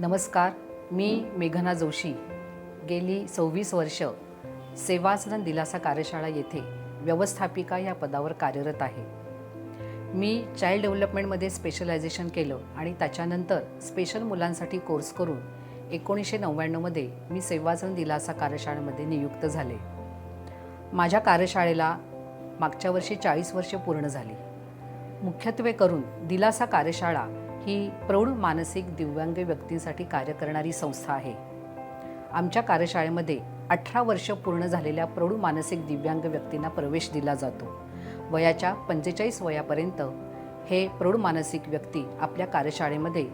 नमस्कार मी मेघना जोशी. गेली सव्वीस वर्ष सेवासदन दिलासा कार्यशाळा येथे व्यवस्थापिका या पदावर कार्यरत आहे. मी चाइल्ड डेव्हलपमेंटमध्ये स्पेशलायझेशन केलं आणि त्याच्यानंतर स्पेशल मुलांसाठी कोर्स करून एकोणीसशे नव्याण्णवमध्ये मी सेवासदन दिलासा कार्यशाळेमध्ये नियुक्त झाले. माझ्या कार्यशाळेला मागच्या वर्षी चाळीस वर्षे पूर्ण झाली. मुख्यत्वे करून दिलासा कार्यशाळा ही प्रौढ मानसिक दिव्यांग व्यक्तींसाठी कार्य करणारी संस्था आहे. आमच्या कार्यशाळेमध्ये अठरा वर्ष पूर्ण झालेल्या प्रौढ मानसिक दिव्यांग व्यक्तींना प्रवेश दिला जातो. वयाच्या पंचेचाळीस वयापर्यंत हे प्रौढ मानसिक व्यक्ती आपल्या कार्यशाळेमध्ये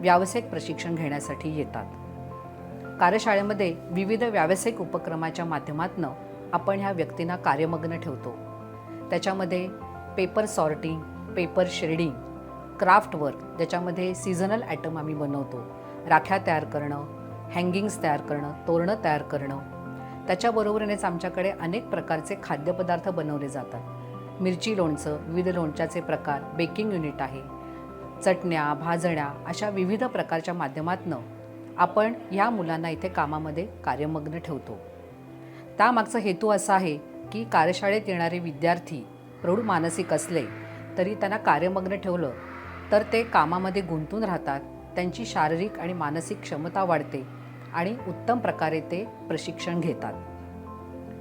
व्यावसायिक प्रशिक्षण घेण्यासाठी येतात. कार्यशाळेमध्ये विविध व्यावसायिक उपक्रमाच्या माध्यमातून आपण ह्या व्यक्तींना कार्यमग्न ठेवतो. त्याच्यामध्ये paper sorting paper shredding craft work ज्याच्यामध्ये सीझनल ॲटम आम्ही बनवतो. राख्या तयार करणं हँगिंग्स तयार करणं तोरणं तयार करणं. त्याच्याबरोबरीनेच आमच्याकडे अनेक प्रकारचे खाद्यपदार्थ बनवले जातात. मिरची लोणचं विविध लोणच्याचे प्रकार बेकिंग युनिट आहे. चटण्या भाजण्या अशा विविध प्रकारच्या माध्यमातून आपण ह्या मुलांना इथे कामामध्ये कार्यमग्न ठेवतो. त्यामागचा हेतू असा आहे की कार्यशाळेत येणारे विद्यार्थी प्रौढ मानसिक असले तरी त्यांना कार्यमग्न ठेवलं तर ते कामामध्ये गुंतून राहतात. त्यांची शारीरिक आणि मानसिक क्षमता वाढते आणि उत्तम प्रकारे ते प्रशिक्षण घेतात.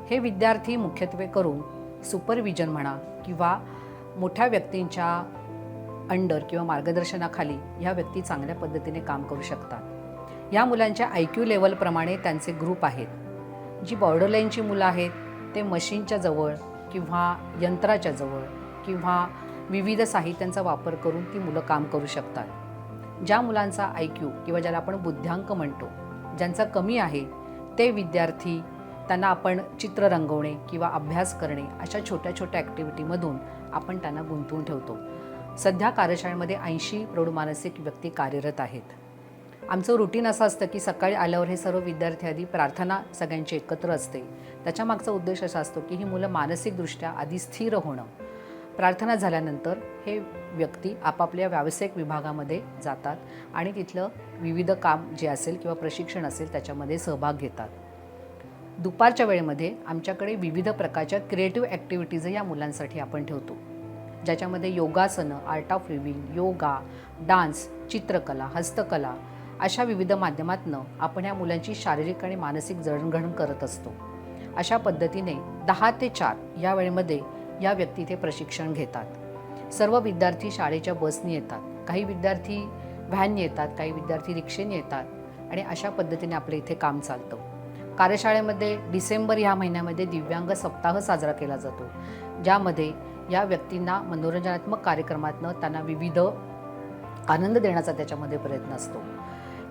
हे विद्यार्थी मुख्यत्वे करून सुपरविजन म्हणा किंवा मोठ्या व्यक्तींच्या अंडर किंवा मार्गदर्शनाखाली ह्या व्यक्ती चांगल्या पद्धतीने काम करू शकतात. या मुलांच्या आय क्यू लेवलप्रमाणे त्यांचे ग्रुप आहेत. जी बॉर्डरलाईनची मुलं आहेत ते मशीनच्या जवळ किंवा यंत्राच्या जवळ किंवा विविध साहित्यांचा वापर करून ती मुलं काम करू शकतात. ज्या मुलांचा आय क्यू किंवा ज्याला आपण बुद्ध्यांक म्हणतो ज्यांचा कमी आहे ते विद्यार्थी त्यांना आपण चित्र रंगवणे किंवा अभ्यास करणे अशा छोट्या छोट्या ॲक्टिव्हिटीमधून आपण त्यांना गुंतवून ठेवतो. सध्या कार्यशाळेमध्ये ऐंशी प्रौढ मानसिक व्यक्ती कार्यरत आहेत. आमचं रुटीन असं असतं की सकाळी आल्यावर हे सर्व विद्यार्थी आधी प्रार्थना सगळ्यांची एकत्र असते. त्याच्यामागचा उद्देश असा असतो की ही मुलं मानसिकदृष्ट्या आधी स्थिर होणं. प्रार्थना झाल्यानंतर हे व्यक्ती आपापल्या व्यावसायिक विभागामध्ये जातात आणि तिथलं विविध काम जे असेल किंवा प्रशिक्षण असेल त्याच्यामध्ये सहभाग घेतात. दुपारच्या वेळेमध्ये आमच्याकडे विविध प्रकारच्या क्रिएटिव्ह ॲक्टिव्हिटीज या मुलांसाठी आपण ठेवतो. ज्याच्यामध्ये योगासनं art of living yoga dance चित्रकला हस्तकला अशा विविध माध्यमातून आपण या मुलांची शारीरिक आणि मानसिक जडणघडण करत असतो. अशा पद्धतीने दहा ते चार या वेळेमध्ये या व्यक्ती इथे प्रशिक्षण घेतात. सर्व विद्यार्थी शाळेच्या बसनी येतात. काही विद्यार्थी व्हॅनने येतात काही विद्यार्थी रिक्षेने येतात आणि अशा पद्धतीने आपलं इथे काम चालतं. कार्यशाळेमध्ये डिसेंबर ह्या महिन्यामध्ये दिव्यांग सप्ताह साजरा केला जातो. ज्यामध्ये या व्यक्तींना मनोरंजनात्मक कार्यक्रमातनं त्यांना विविध आनंद देण्याचा त्याच्यामध्ये प्रयत्न असतो.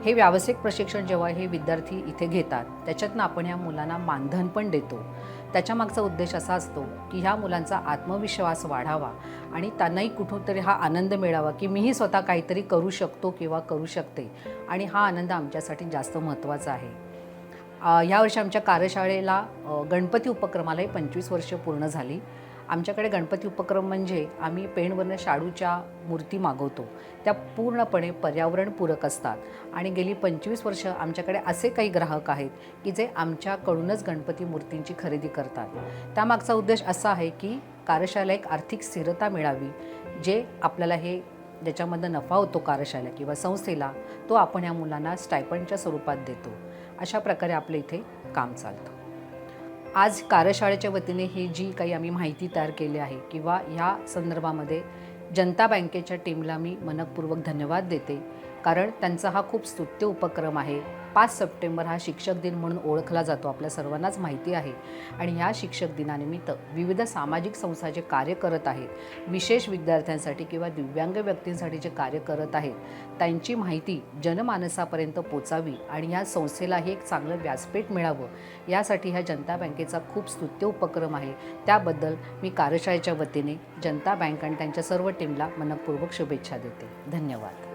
हे व्यावसायिक प्रशिक्षण जेव्हा हे विद्यार्थी इथे घेतात त्याच्यातनं आपण ह्या मुलांना मानधन पण देतो. त्याच्यामागचा उद्देश असा असतो की ह्या मुलांचा आत्मविश्वास वाढावा आणि त्यांनाही कुठूनतरी हा आनंद मिळावा की मीही स्वतः काहीतरी करू शकतो किंवा करू शकते आणि हा आनंद आमच्यासाठी जास्त महत्त्वाचा आहे. यावर्षी आमच्या कार्यशाळेला गणपती उपक्रमालाही पंचवीस वर्ष पूर्ण झाली. आमच्याकडे गणपती उपक्रम म्हणजे आम्ही पेणवरनं शाडूच्या मूर्ती मागवतो. त्या पूर्णपणे पर्यावरणपूरक असतात. आणि गेली पंचवीस वर्ष आमच्याकडे असे काही ग्राहक आहेत की जे आमच्याकडूनच गणपती मूर्तींची खरेदी करतात. त्यामागचा उद्देश असा आहे की कार्यशाला एक आर्थिक स्थिरता मिळावी जे आपल्याला हे ज्याच्यामधनं नफा होतो कार्यशाला किंवा संस्थेला तो आपण या मुलांना स्टायपंडच्या स्वरूपात देतो. अशा प्रकारे आपल्या इथे काम चालतं. आज कार्यशाळेच्या वतीने ही जी काही आम्ही माहिती तयार केली आहे किंवा ह्या संदर्भामध्ये जनता बँकेच्या टीमला मी मनपूर्वक धन्यवाद देते. कारण त्यांचा हा खूप स्तुत्य उपक्रम आहे. पाच सप्टेंबर हा शिक्षक दिन म्हणून ओळखला जातो आपल्या सर्वांनाच माहिती आहे. आणि ह्या शिक्षक दिनानिमित्त विविध सामाजिक संस्था जे कार्य करत आहेत विशेष विद्यार्थ्यांसाठी किंवा दिव्यांग व्यक्तींसाठी जे कार्य करत आहेत त्यांची माहिती जनमानसापर्यंत पोचावी आणि ह्या संस्थेलाही एक चांगलं व्यासपीठ मिळावं यासाठी ह्या जनता बँकेचा खूप स्तुत्य उपक्रम आहे. त्याबद्दल मी कार्यशाळेच्या वतीने जनता बँक आणि त्यांच्या सर्व टीमला मनपूर्वक शुभेच्छा देते. धन्यवाद.